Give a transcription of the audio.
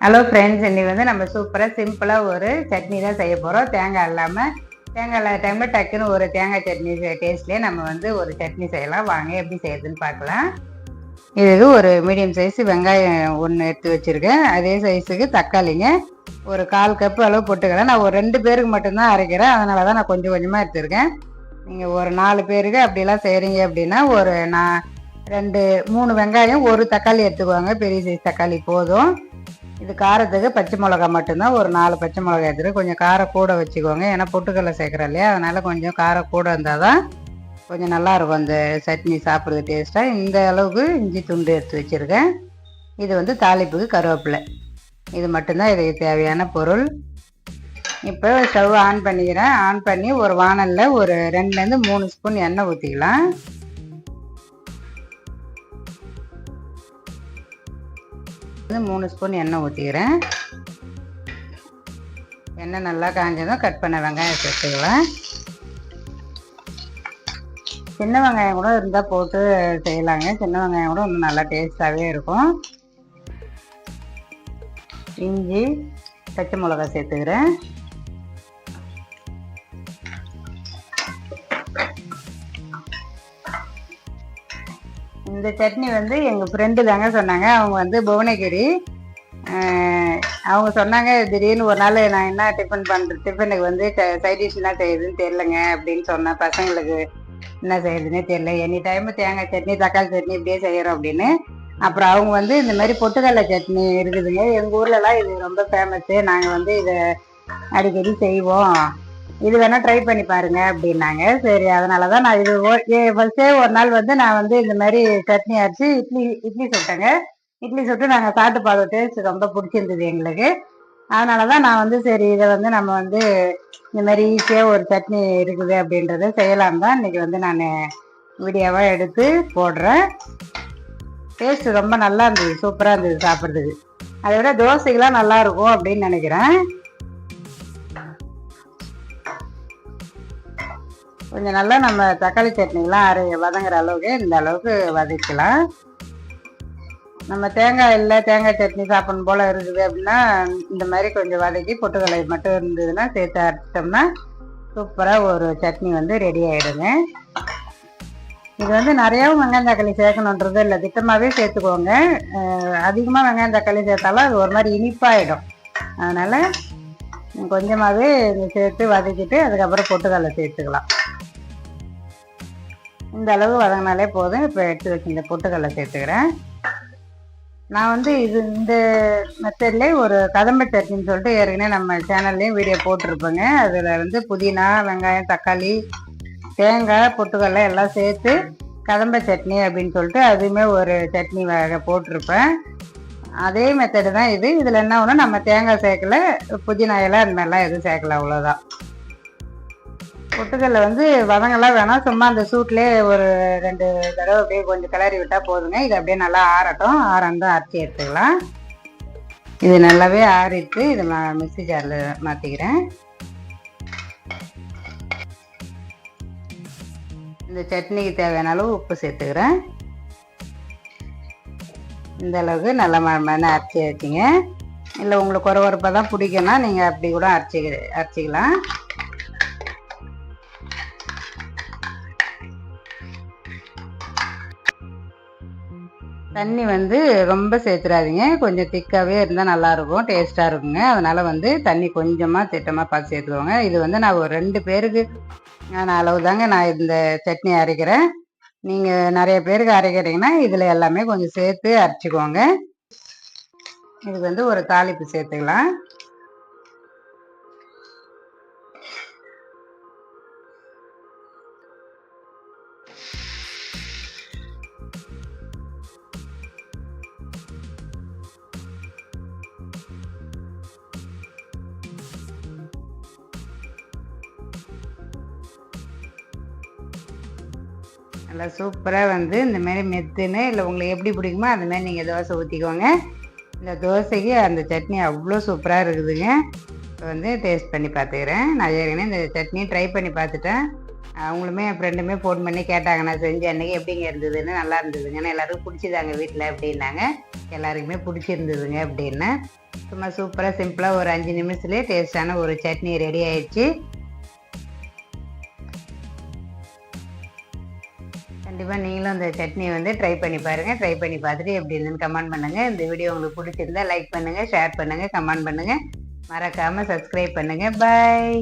Hello friends இன்றைக்கி வந்து நம்ம சூப்பராக சிம்பிளாக ஒரு சட்னி தான் செய்ய போகிறோம் தேங்காய் இல்லாமல் தேங்காய் இல்லாத டைமில் டக்குன்னு ஒரு தேங்காய் சட்னி டேஸ்ட்லேயே நம்ம வந்து ஒரு சட்னி செய்யலாம். வாங்க எப்படி செய்யுதுன்னு பார்க்கலாம். இதுக்கு ஒரு மீடியம் சைஸ் வெங்காயம் ஒன்று எடுத்து வச்சுருக்கேன். அதே சைஸுக்கு தக்காளிங்க. ஒரு கால் கப்பு அளவு போட்டுக்கிறேன். நான் ஒரு ரெண்டு பேருக்கு மட்டும்தான் அரைக்கிறேன். அதனால தான் நான் கொஞ்சம் கொஞ்சமாக எடுத்துருக்கேன். நீங்கள் ஒரு நாலு பேருக்கு அப்படிலாம் செய்கிறீங்க அப்படின்னா ஒரு நான் ரெண்டு மூணு வெங்காயம் ஒரு தக்காளி எடுத்துக்குவாங்க பெரிய சைஸ் தக்காளி போதும். இது காரத்துக்கு பச்சை மிளகா மட்டும்தான். ஒரு நாலு பச்சை மிளகா எடுத்துட்டு கொஞ்சம் காரம் கூட வச்சுக்கோங்க. ஏன்னா பொட்டுக்கடலை சேர்க்குறோம் இல்லையா? அதனால் கொஞ்சம் காரம் கூட இருந்தால் தான் கொஞ்சம் நல்லாயிருக்கும் அந்த சட்னி சாப்பிட்றது டேஸ்ட்டாக இந்த அளவுக்கு இஞ்சி துண்டு எடுத்து வச்சுருக்கேன். இது வந்து தாளிப்புக்கு கருவேப்பிலை. இது மட்டும்தான் இதுக்கு தேவையான பொருள். இப்போ ஸ்டவ் ஆன் பண்ணிக்கிறேன். ஆன் பண்ணி ஒரு வானலில் ஒரு ரெண்டுலேருந்து மூணு ஸ்பூன் எண்ணெய் ஊற்றிக்கலாம் வந்து மூணு ஸ்பூன் எண்ணெய் ஊற்றிக்கிறேன் எண்ணெய் நல்லா காஞ்சதும் கட் பண்ண வெங்காயம் சேர்த்துக்கலாம் சின்ன வெங்காயம் கூட இருந்தால் போட்டு செய்யலாங்க. சின்ன வெங்காயம் கூட இன்னும் நல்லா டேஸ்ட்டாகவே இருக்கும். இஞ்சி பச்சை மிளகா சேர்த்துக்கிறேன். இந்த சட்னி வந்து எங்கள் ஃப்ரெண்டு தாங்க சொன்னாங்க. அவங்க வந்து புவனகிரி. அவங்க சொன்னாங்க திடீர்னு ஒரு நாள் நான் என்ன டிஃபன் பண்ணுறது டிஃபனுக்கு வந்து சைட் டிஷ் என்ன செய்யுதுன்னு தெரிலங்க அப்படின்னு சொன்னேன் பசங்களுக்கு என்ன செய்யுதுன்னே தெரியல. எனி டைம் தேங்காய் சட்னி தக்காளி சட்னி இப்படியே செய்கிறோம் அப்படின்னு. அப்புறம் அவங்க வந்து இந்த மாதிரி பொட்டுக்கடலை சட்னி இருக்குதுங்க. எங்கள் ஊர்லலாம் இது ரொம்ப ஃபேமஸ்ஸு நாங்கள் வந்து இதை அடிக்கடி செய்வோம். இது வேணால் ட்ரை பண்ணி பாருங்க அப்படின்னாங்க. சரி அதனால தான் நான் இது ஃபர்ஸ்டே ஒரு நாள் வந்து நான் வந்து இந்த மாதிரி சட்னி அரைச்சி இட்லி இட்லி சுட்டேங்க. இட்லி சுட்டு நாங்கள் சாப்பிட்டு பார்த்தோம் டேஸ்ட் ரொம்ப பிடிச்சிருந்தது எங்களுக்கு. அதனால தான் நான் வந்து சரி இதை வந்து நம்ம வந்து இந்த மாதிரி ஈஸியாக ஒரு சட்னி இருக்குது அப்படின்றத செய்யலாம் தான் இன்னைக்கு வந்து நான் வீடியோவாக எடுத்து போடுறேன். டேஸ்ட்டு ரொம்ப நல்லா இருந்தது சூப்பராக இருந்தது சாப்பிட்றதுக்கு. அதை விட தோசைக்கெலாம் நல்லாயிருக்கும் அப்படின்னு நினைக்கிறேன். கொஞ்சம் நல்லா நம்ம தக்காளி சட்னிலாம் அரை வதங்குற அளவுக்கு இந்த அளவுக்கு வதக்கலாம். நம்ம தேங்காய் இல்லை தேங்காய் சட்னி சாப்பிடணும் போல் இருக்குது அப்படின்னா இந்த மாதிரி கொஞ்சம் வதக்கி பொட்டுக்கலை மட்டும் இருந்ததுன்னா சேர்த்து அரைச்சிட்டோம்னா சூப்பராக ஒரு சட்னி வந்து ரெடி ஆகிடுங்க இது வந்து நிறையாவும் வெங்காயம் தக்காளி சேர்க்கணுன்றது இல்லை திட்டமாகவே சேர்த்துக்கோங்க. அதிகமாக வெங்காயம் தக்காளி சேர்த்தாலும் அது ஒரு மாதிரி இனிப்பாயிடும். அதனால் கொஞ்சமாகவே சேர்த்து வதக்கிட்டு அதுக்கப்புறம் பொட்டுக்கடலை சேர்த்துக்கலாம். இந்த அளவு வதங்கினாலே போதும். இப்போ எடுத்து வச்சு இந்த பொட்டுக்கடலை சேர்த்துக்கிறேன். நான் வந்து இது இந்த மெத்தட்லேயே ஒரு கதம்ப சட்னின்னு சொல்லிட்டு ஏற்கனவே நம்ம சேனல்லையும் வீடியோ போட்டிருப்பேங்க. அதில் வந்து புதினா வெங்காயம் தக்காளி தேங்காய் பொட்டுக்கடலை எல்லாம் சேர்த்து கதம்ப சட்னி அப்படின்னு சொல்லிட்டு அதுவுமே ஒரு சட்னி வகை போட்டிருப்பேன். அதே மெத்தடு தான் இது. இதில் என்ன ஒன்று நம்ம தேங்காய் சேர்க்கல புதினா இலை அந்த மாதிரிலாம் எதுவும் சேர்க்கல அவ்வளோதான் பொட்டுக்கல்ல வந்து வதங்கள்லாம் வேணாம் சும்மா அந்த சூட்லேயே ஒரு ரெண்டு தடவை அப்படியே கொஞ்சம் கிளறி விட்டால் போதுங்க. இது அப்படியே நல்லா ஆறட்டும். ஆறந்து அரைச்சி எடுத்துக்கலாம். இது நல்லாவே ஆறிட்டு இது நான் மிக்சி ஜாரில் மாற்றிக்கிறேன் இந்த சட்னிக்கு தேவையான அளவு உப்பு சேர்த்துக்கிறேன். இந்த அளவுக்கு நல்லா மண்ணை அரைச்சி வச்சிங்க. இல்லை உங்களுக்கு ஒரு ஒருப்பாக தான் பிடிக்கும்னா நீங்கள் அப்படி கூட அரைச்சி அரைச்சிக்கலாம். தண்ணி வந்து ரொம்ப சேர்த்துடாதீங்க கொஞ்சம் திக்காகவே இருந்தால் நல்லாயிருக்கும் டேஸ்ட்டாக இருக்குங்க. அதனால் வந்து தண்ணி கொஞ்சமாக திட்டமாக பார்த்து சேர்த்துக்கோங்க. இது வந்து நான் ஒரு ரெண்டு பேருக்கு நான் அளவு தாங்க நான் இந்த சட்னி அரைக்கிறேன். நீங்கள் நிறைய பேருக்கு அரைக்கிறீங்கன்னா இதில் எல்லாமே கொஞ்சம் சேர்த்து அரைச்சிக்கோங்க. இதுக்கு வந்து ஒரு தாளிப்பு சேர்த்துக்கலாம். நல்லா சூப்பராக வந்து இந்த மாதிரி மெத்துன்னு இல்லை உங்களுக்கு எப்படி பிடிக்குமோ அந்த மாதிரி நீங்கள் தோசை ஊற்றிக்கோங்க இந்த தோசைக்கு அந்த சட்னி அவ்வளோ சூப்பராக இருக்குதுங்க. இப்போ வந்து டேஸ்ட் பண்ணி பார்த்துக்கிறேன். நான் ஏற்கனவே இந்த சட்னி ட்ரை பண்ணி பார்த்துட்டேன். அவங்களுமே என் ஃப்ரெண்டுமே ஃபோன் பண்ணி கேட்டாங்க நான் செஞ்ச அன்றைக்கி எப்படிங்க இருந்ததுன்னு? நல்லா இருந்ததுங்கன்னு எல்லாருக்கும் பிடிச்சிதாங்க வீட்டில் அப்படின்னாங்க. எல்லாருக்குமே பிடிச்சிருந்ததுங்க அப்படின்னு. சும்மா சூப்பராக சிம்பிளாக ஒரு அஞ்சு நிமிஷத்துலேயே டேஸ்ட்டான ஒரு சட்னி ரெடி ஆயிடுச்சு. கண்டிப்பாக நீங்களும் அந்த சட்னியை வந்து ட்ரை பண்ணி பாருங்கள் ட்ரை பண்ணி பார்த்துட்டு எப்படி இருந்துன்னு கமெண்ட் பண்ணுங்கள் இந்த வீடியோ உங்களுக்கு பிடிச்சிருந்தா லைக் பண்ணுங்கள் ஷேர் பண்ணுங்கள் கமெண்ட் பண்ணுங்கள் மறக்காமல் சப்ஸ்கிரைப் பண்ணுங்கள் பாய்